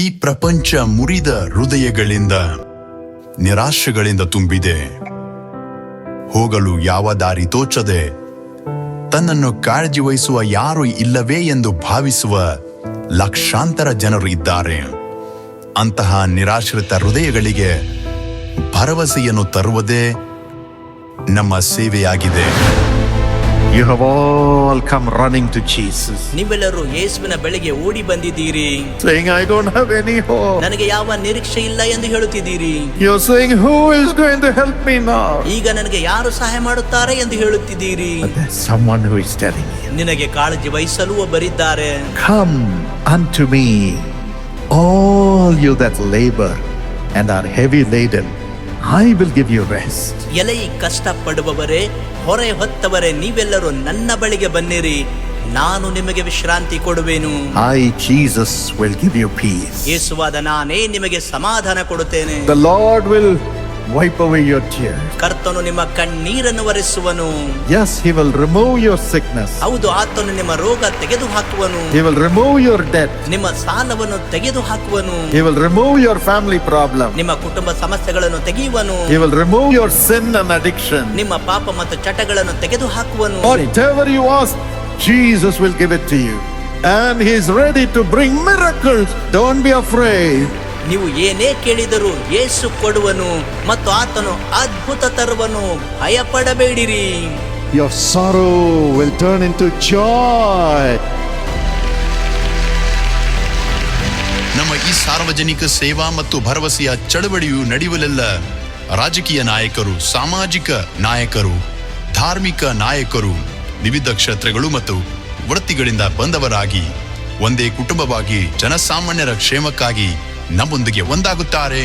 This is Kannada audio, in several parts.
ಈ ಪ್ರಪಂಚ ಮುರಿದ ಹೃದಯಗಳಿಂದ, ನಿರಾಶೆಗಳಿಂದ ತುಂಬಿದೆ. ಹೋಗಲು ಯಾವ ದಾರಿ ತೋಚದೆ, ತನ್ನನ್ನು ಕಾಳಜಿ ವಹಿಸುವ ಯಾರು ಇಲ್ಲವೇ ಎಂದು ಭಾವಿಸುವ ಲಕ್ಷಾಂತರ ಜನರು ಇದ್ದಾರೆ. ಅಂತಹ ನಿರಾಶ್ರಿತ ಹೃದಯಗಳಿಗೆ ಭರವಸೆಯನ್ನು ತರುವುದೇ ನಮ್ಮ ಸೇವೆಯಾಗಿದೆ. You have all come running to Jesus, ನೀವೆಲ್ಲರೂ ಯೇಸುವಿನ ಬೆಳೆಗೆ ಓಡಿ ಬಂದಿದ್ದೀರಿ saying, I don't have any hope. ನನಗೆ ಯಾವ ನಿರೀಕ್ಷೆ ಇಲ್ಲ ಎಂದು ಹೇಳುತ್ತಿದ್ದೀರಿ You're saying, Who is going to help me now? ಈಗ ನನಗೆ ಯಾರು ಸಹಾಯ ಮಾಡುತ್ತಾರೆ ಎಂದು ಹೇಳುತ್ತಿದ್ದೀರಿ But there's someone who is telling you, ನಿನಗೆ ಕಾಳಜಿ ವಹಿಸಲು ಒಬ್ಬರಿದ್ದಾರೆ Come unto me, all you that labor and are heavy laden, I will give you rest. ಎಲೈ ಕಷ್ಟ ಪಡುವವರೇ ಹೊರೆ ಹೊತ್ತವರೇ ನೀವೆಲ್ಲರೂ ನನ್ನ ಬಳಿಗೆ ಬನ್ನಿರಿ. ನಾನು ನಿಮಗೆ ವಿಶ್ರಾಂತಿ ಕೊಡುವೆನು. I Jesus will give you peace ಯೇಸುವಾದ ನಾನೇ ನಿಮಗೆ ಸಮಾಧಾನ ಕೊಡುತ್ತೇನೆ. The Lord will wipe away your tears. ಕರ್ತನು ನಿಮ್ಮ ಕಣ್ಣೀರನ್ನು ಒರೆಸುವನು Yes, He will remove your sickness. ಹೌದು ಆತನು ನಿಮ್ಮ ರೋಗ ತೆಗೆದು ಹಾಕುವನು He will remove your debt. ನಿಮ್ಮ ಸಾಲವನ್ನು ತೆಗೆದು ಹಾಕುವನು He will remove your family problem. ನಿಮ್ಮ ಕುಟುಂಬ ಸಮಸ್ಯೆಗಳನ್ನು ತೆಗೆಯುವನು He will remove your sin and addiction. ನಿಮ್ಮ ಪಾಪ ಮತ್ತು ಚಟಗಳನ್ನು ತೆಗೆದು ಹಾಕುವನು Whatever you ask, Jesus will give it to you. And He's ready to bring miracles. Don't be afraid. ನೀವು ಏನೇ ಕೇಳಿದರೂ ಯೇಸು ಕೊಡುವನು ಮತ್ತು ಆತನು ಅದ್ಭುತ ತರುವನು ಭಯಪಡಬೇಡಿರಿ Your sorrow will turn into joy. ನಮ್ಮ ಈ ಸಾರ್ವಜನಿಕ ಸೇವಾ ಮತ್ತು ಭರವಸೆಯ ಚಳವಳಿಯು ನಡೆಯುವಲೆಲ್ಲ ರಾಜಕೀಯ ನಾಯಕರು ಸಾಮಾಜಿಕ ನಾಯಕರು ಧಾರ್ಮಿಕ ನಾಯಕರು ವಿವಿಧ ಕ್ಷೇತ್ರಗಳು ಮತ್ತು ವೃತ್ತಿಗಳಿಂದ ಬಂದವರಾಗಿ ಒಂದೇ ಕುಟುಂಬವಾಗಿ ಜನಸಾಮಾನ್ಯರ ಕ್ಷೇಮಕ್ಕಾಗಿ ನಮ್ಮೊಂದಿಗೆ ಒಂದಾಗುತ್ತಾರೆ.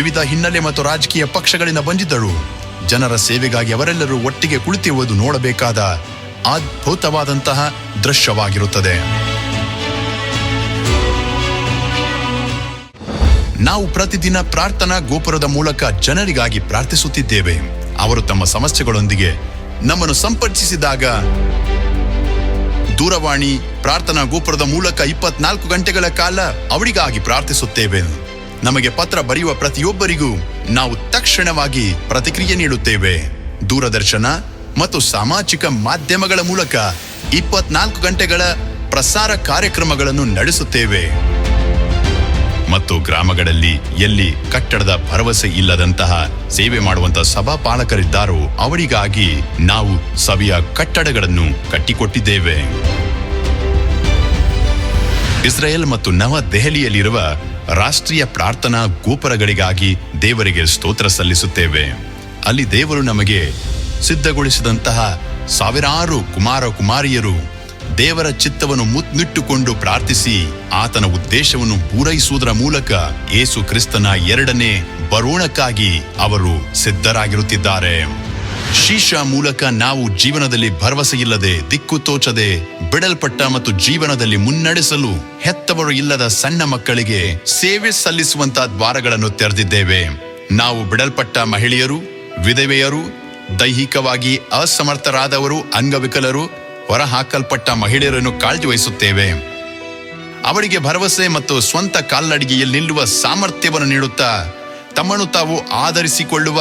ವಿವಿಧ ಹಿನ್ನೆಲೆ ಮತ್ತು ರಾಜಕೀಯ ಪಕ್ಷಗಳಿಂದ ಬಂದಿದ್ದಳು. ಜನರ ಸೇವೆಗಾಗಿ ಅವರೆಲ್ಲರೂ ಒಟ್ಟಿಗೆ ಕುಳಿತಿರುವುದು ನೋಡಬೇಕಾದ ಅದ್ಭುತವಾದಂತಹ ದೃಶ್ಯವಾಗಿರುತ್ತದೆ. ನಾವು ಪ್ರತಿದಿನ ಪ್ರಾರ್ಥನಾ ಗೋಪುರದ ಮೂಲಕ ಜನರಿಗಾಗಿ ಪ್ರಾರ್ಥಿಸುತ್ತಿದ್ದೇವೆ. ಅವರು ತಮ್ಮ ಸಮಸ್ಯೆಗಳೊಂದಿಗೆ ನಮ್ಮನ್ನು ಸಂಪರ್ಕಿಸಿದಾಗ ದೂರವಾಣಿ ಪ್ರಾರ್ಥನಾ ಗೋಪುರದ ಮೂಲಕ ಇಪ್ಪತ್ನಾಲ್ಕು ಗಂಟೆಗಳ ಕಾಲ ಅವರಿಗಾಗಿ ಪ್ರಾರ್ಥಿಸುತ್ತೇವೆ. ನಮಗೆ ಪತ್ರ ಬರೆಯುವ ಪ್ರತಿಯೊಬ್ಬರಿಗೂ ನಾವು ತಕ್ಷಣವಾಗಿ ಪ್ರತಿಕ್ರಿಯೆ ನೀಡುತ್ತೇವೆ. ದೂರದರ್ಶನ ಮತ್ತು ಸಾಮಾಜಿಕ ಮಾಧ್ಯಮಗಳ ಮೂಲಕ ಇಪ್ಪತ್ನಾಲ್ಕು ಗಂಟೆಗಳ ಪ್ರಸಾರ ಕಾರ್ಯಕ್ರಮಗಳನ್ನು ನಡೆಸುತ್ತೇವೆ. ಮತ್ತು ಗ್ರಾಮಗಳಲ್ಲಿ ಎಲ್ಲಿ ಕಟ್ಟಡದ ಭರವಸೆ ಇಲ್ಲದಂತಹ ಸೇವೆ ಮಾಡುವಂತಹ ಸಭಾಪಾಲಕರಿದ್ದಾರೋ ಅವರಿಗಾಗಿ ನಾವು ಸವಿಯ ಕಟ್ಟಡಗಳನ್ನು ಕಟ್ಟಿಕೊಟ್ಟಿದ್ದೇವೆ. ಇಸ್ರೇಲ್ ಮತ್ತು ನವ ದೆಹಲಿಯಲ್ಲಿರುವ ರಾಷ್ಟ್ರೀಯ ಪ್ರಾರ್ಥನಾ ಗೋಪುರಗಳಿಗಾಗಿ ದೇವರಿಗೆ ಸ್ತೋತ್ರ ಸಲ್ಲಿಸುತ್ತೇವೆ. ಅಲ್ಲಿ ದೇವರು ನಮಗೆ ಸಿದ್ಧಗೊಳಿಸಿದಂತಹ ಸಾವಿರಾರು ಕುಮಾರ ಕುಮಾರಿಯರು ದೇವರ ಚಿತ್ತವನ್ನು ಮುತ್ನಿಟ್ಟುಕೊಂಡು ಪ್ರಾರ್ಥಿಸಿ ಆತನ ಉದ್ದೇಶವನ್ನು ಪೂರೈಸುವುದರ ಮೂಲಕ ಯೇಸು ಕ್ರಿಸ್ತನ ಎರಡನೇ ಬರೋಣಕ್ಕಾಗಿ ಅವರು ಸಿದ್ಧರಾಗಿರುತ್ತಿದ್ದಾರೆ. ಶೀಶ ಮೂಲಕ ನಾವು ಜೀವನದಲ್ಲಿ ಭರವಸೆ ಇಲ್ಲದೆ, ದಿಕ್ಕು ತೋಚದೆ, ಬಿಡಲ್ಪಟ್ಟ ಮತ್ತು ಜೀವನದಲ್ಲಿ ಮುನ್ನಡೆಸಲು ಹೆತ್ತವರು ಇಲ್ಲದ ಸಣ್ಣ ಮಕ್ಕಳಿಗೆ ಸೇವೆ ಸಲ್ಲಿಸುವಂತಹ ದ್ವಾರಗಳನ್ನು ತೆರೆದಿದ್ದೇವೆ. ನಾವು ಬಿಡಲ್ಪಟ್ಟ ಮಹಿಳೆಯರು, ವಿಧವೆಯರು, ದೈಹಿಕವಾಗಿ ಅಸಮರ್ಥರಾದವರು, ಅಂಗವಿಕಲರು, ಹೊರಹಾಕಲ್ಪಟ್ಟ ಮಹಿಳೆಯರನ್ನು ಕಾಳಜಿ ವಹಿಸುತ್ತೇವೆ ಅವರಿಗೆ ಭರವಸೆ ಮತ್ತು ಸ್ವಂತ ಕಾಲ್ನಡಿಗೆಯಲ್ಲಿ ನಿಲ್ಲುವ ಸಾಮರ್ಥ್ಯವನ್ನು ನೀಡುತ್ತಾ, ತಮ್ಮನ್ನು ತಾವು ಆಧರಿಸಿಕೊಳ್ಳುವ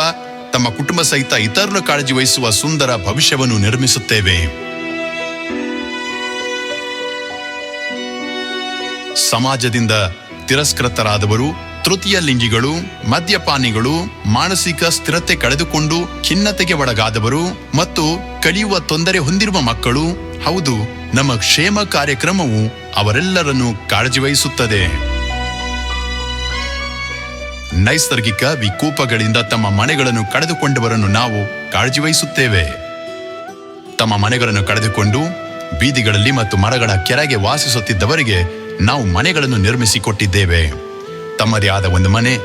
ತಮ್ಮ ಕುಟುಂಬ ಸಹಿತ ಇತರರು ಕಾಳಜಿ ವಹಿಸುವ ಸುಂದರ ಭವಿಷ್ಯವನ್ನು ನಿರ್ಮಿಸುತ್ತೇವೆ. ಸಮಾಜದಿಂದ ತಿರಸ್ಕೃತರಾದವರು, ತೃತೀಯ ಲಿಂಗಿಗಳು, ಮದ್ಯಪಾನಿಗಳು, ಮಾನಸಿಕ ಸ್ಥಿರತೆ ಕಳೆದುಕೊಂಡು ಖಿನ್ನತೆಗೆ ಒಳಗಾದವರು ಮತ್ತು ಕಲಿಯುವ ತೊಂದರೆ ಹೊಂದಿರುವ ಮಕ್ಕಳು, ಹೌದು, ನಮ್ಮ ಕ್ಷೇಮ ಕಾರ್ಯಕ್ರಮವು ಅವರೆಲ್ಲರನ್ನು ಕಾಳಜಿ ವಹಿಸುತ್ತದೆ. ನೈಸರ್ಗಿಕ ವಿಕೋಪಗಳಿಂದ ತಮ್ಮ ಮನೆಗಳನ್ನು ಕಳೆದುಕೊಂಡವರನ್ನು ನಾವು ಕಾಳಜಿ ವಹಿಸುತ್ತೇವೆ ತಮ್ಮ ಮನೆಗಳನ್ನು ಕಳೆದುಕೊಂಡು ಬೀದಿಗಳಲ್ಲಿ ಮತ್ತು ಮರಗಳ ಕೆರೆಗೆ ವಾಸಿಸುತ್ತಿದ್ದವರಿಗೆ ನಾವು ಮನೆಗಳನ್ನು ನಿರ್ಮಿಸಿಕೊಟ್ಟಿದ್ದೇವೆ. ತಮ್ಮದೇ ಆದ ಒಂದು ಮನೆ,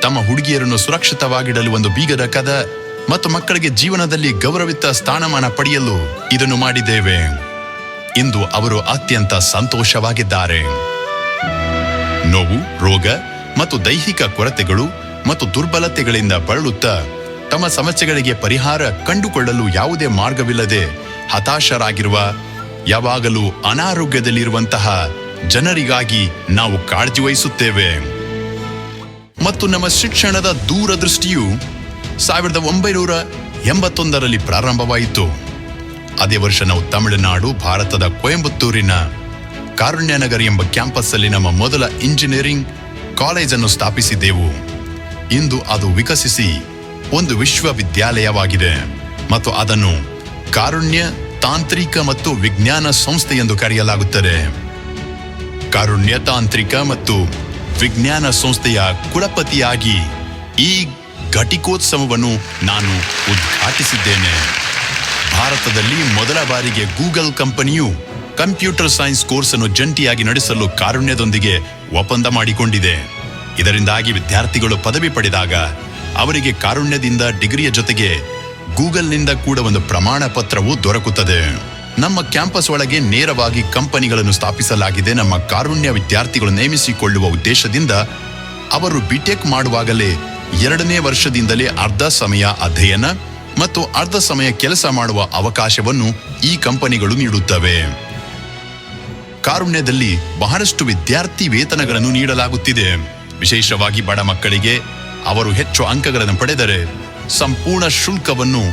ತಮ್ಮ ಹುಡುಗಿಯರನ್ನು ಸುರಕ್ಷಿತವಾಗಿಡಲು ಒಂದು ಬೀಗದ ಕದ ಮತ್ತು ಮಕ್ಕಳಿಗೆ ಜೀವನದಲ್ಲಿ ಗೌರವಿತ ಸ್ಥಾನಮಾನ ಪಡೆಯಲು ಇದನ್ನು ಮಾಡಿದ್ದೇವೆ. ಇಂದು ಅವರು ಅತ್ಯಂತ ಸಂತೋಷವಾಗಿದ್ದಾರೆ. ನೋವು, ರೋಗ ಮತ್ತು ದೈಹಿಕ ಕೊರತೆಗಳು ಮತ್ತು ದುರ್ಬಲತೆಗಳಿಂದ ಬಳಲುತ್ತಾ ತಮ್ಮ ಸಮಸ್ಯೆಗಳಿಗೆ ಪರಿಹಾರ ಕಂಡುಕೊಳ್ಳಲು ಯಾವುದೇ ಮಾರ್ಗವಿಲ್ಲದೆ ಹತಾಶರಾಗಿರುವ, ಯಾವಾಗಲೂ ಅನಾರೋಗ್ಯದಲ್ಲಿರುವಂತಹ ಜನರಿಗಾಗಿ ನಾವು ಕಾಳಜಿ ವಹಿಸುತ್ತೇವೆ. ಮತ್ತು ನಮ್ಮ ಶಿಕ್ಷಣದ ದೂರದೃಷ್ಟಿಯು ಸಾವಿರದ ಒಂಬೈನೂರ ಎಂಬತ್ತೊಂದರಲ್ಲಿ ಪ್ರಾರಂಭವಾಯಿತು. ಅದೇ ವರ್ಷ ನಾವು ತಮಿಳುನಾಡು, ಭಾರತದ ಕೊಯಂಬತ್ತೂರಿನ ಕಾರುಣ್ಯನಗರ್ ಎಂಬ ಕ್ಯಾಂಪಸ್ ಅಲ್ಲಿ ನಮ್ಮ ಮೊದಲ ಇಂಜಿನಿಯರಿಂಗ್ ಕಾಲೇಜನ್ನು ಸ್ಥಾಪಿಸಿದ್ದೆವು ಇಂದು ಅದು ವಿಕಸಿಸಿ ಒಂದು ವಿಶ್ವವಿದ್ಯಾಲಯವಾಗಿದೆ ಮತ್ತು ಅದನ್ನು ಕಾರುಣ್ಯ, ತಾಂತ್ರಿಕ ಮತ್ತು ವಿಜ್ಞಾನ ಸಂಸ್ಥೆ ಎಂದು ಕರೆಯಲಾಗುತ್ತದೆ. ಕಾರುಣ್ಯ, ತಾಂತ್ರಿಕ ಮತ್ತು ವಿಜ್ಞಾನ ಸಂಸ್ಥೆಯ ಕುಲಪತಿಯಾಗಿ ಈ ಘಟಿಕೋತ್ಸವವನ್ನು ನಾನು ಉದ್ಘಾಟಿಸಿದ್ದೇನೆ. ಭಾರತದಲ್ಲಿ ಮೊದಲ ಬಾರಿಗೆ ಗೂಗಲ್ ಕಂಪನಿಯು ಕಂಪ್ಯೂಟರ್ ಸೈನ್ಸ್ ಕೋರ್ಸ್ ಅನ್ನು ಜಂಟಿಯಾಗಿ ನಡೆಸಲು ಕಾರುಣ್ಯದೊಂದಿಗೆ ಒಪ್ಪಂದ ಮಾಡಿಕೊಂಡಿದೆ. ಇದರಿಂದಾಗಿ ವಿದ್ಯಾರ್ಥಿಗಳು ಪದವಿ ಪಡೆದಾಗ ಅವರಿಗೆ ಕಾರುಣ್ಯದಿಂದ ಡಿಗ್ರಿಯ ಜೊತೆಗೆ ಗೂಗಲ್ನಿಂದ ಕೂಡ ಒಂದು ಪ್ರಮಾಣ ಪತ್ರವು ದೊರಕುತ್ತದೆ. ನಮ್ಮ ಕ್ಯಾಂಪಸ್ ಒಳಗೆ ನೇರವಾಗಿ ಕಂಪನಿಗಳನ್ನು ಸ್ಥಾಪಿಸಲಾಗಿದೆ. ನಮ್ಮ ಕಾರುಣ್ಯ ವಿದ್ಯಾರ್ಥಿಗಳು ನೇಮಿಸಿಕೊಳ್ಳುವ ಉದ್ದೇಶದಿಂದ ಅವರು ಬಿಟೆಕ್ ಮಾಡುವಾಗಲೇ ಎರಡನೇ ವರ್ಷದಿಂದಲೇ ಅರ್ಧ ಸಮಯ ಅಧ್ಯಯನ ಮತ್ತು ಅರ್ಧ ಸಮಯ ಕೆಲಸ ಮಾಡುವ ಅವಕಾಶವನ್ನು ಈ ಕಂಪನಿಗಳು ನೀಡುತ್ತವೆ. ಕಾರುಣ್ಯದಲ್ಲಿ ಬಹಳಷ್ಟು ವಿದ್ಯಾರ್ಥಿ ವೇತನಗಳನ್ನು ನೀಡಲಾಗುತ್ತಿದೆ ವಿಶೇಷವಾಗಿ ಬಡ ಮಕ್ಕಳಿಗೆ ಅವರು ಹೆಚ್ಚು ಅಂಕಗಳನ್ನು ಪಡೆದರೆ ಸಂಪೂರ್ಣ ಶುಲ್ಕವನ್ನು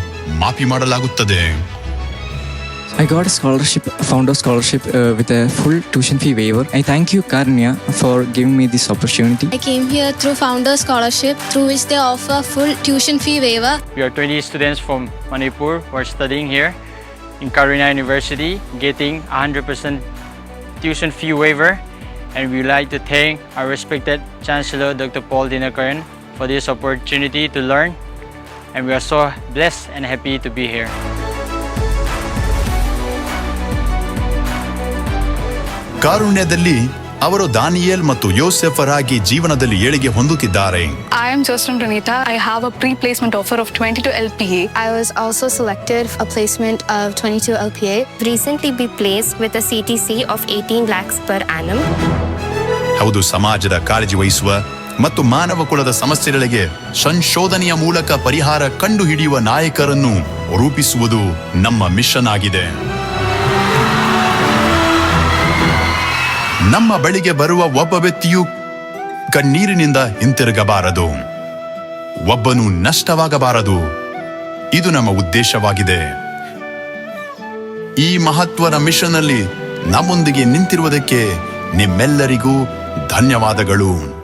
ಮಾಫಿ ಮಾಡಲಾಗುತ್ತದೆ I got a scholarship, founder scholarship uh, with a full tuition fee waiver. I thank you, Karnya, for giving me this opportunity. I came here through Founder Scholarship, through which they offer full tuition fee waiver. We are 20 students from Manipur who are studying here in Karuna University, getting 100% tuition fee waiver. And we would like to thank our respected Chancellor Dr. Paul Dinakaran for this opportunity to learn. And we are so blessed and happy to be here. ಕಾರುಣ್ಯದಲ್ಲಿ ಅವರು ದಾನಿಯೇಲ್ ಮತ್ತು ಯೋಸೆಫರಾಗಿ ಜೀವನದಲ್ಲಿ ಏಳಿಗೆ ಹೊಂದುತ್ತಿದ್ದಾರೆ I am Jocelyn Renita. I have a pre-placement offer of 22 LPA. I was also selected a placement of 22 LPA. recently be placed with a CTC of 18 lakhs per annum. ಹೌದು ಸಮಾಜದ ಕಾಳಜಿ ವಹಿಸುವ ಮತ್ತು ಮಾನವ ಕುಲದ ಸಮಸ್ಯೆಗಳಿಗೆ ಸಂಶೋಧನೆಯ ಮೂಲಕ ಪರಿಹಾರ ಕಂಡುಹಿಡಿಯುವ ನಾಯಕರನ್ನು ರೂಪಿಸುವುದು ನಮ್ಮ ಮಿಷನ್ ಆಗಿದೆ ನಮ್ಮ ಬಳಿಗೆ ಬರುವ ಒಬ್ಬ ವ್ಯಕ್ತಿಯು ಕಣ್ಣೀರಿನಿಂದ ಹಿಂತಿರುಗಬಾರದು. ಒಬ್ಬನು ನಷ್ಟವಾಗಬಾರದು. ಇದು ನಮ್ಮ ಉದ್ದೇಶವಾಗಿದೆ. ಈ ಮಹತ್ವದ ಮಿಷನ್ ಅಲ್ಲಿ ನಮ್ಮೊಂದಿಗೆ ನಿಂತಿರುವುದಕ್ಕೆ ನಿಮ್ಮೆಲ್ಲರಿಗೂ ಧನ್ಯವಾದಗಳು.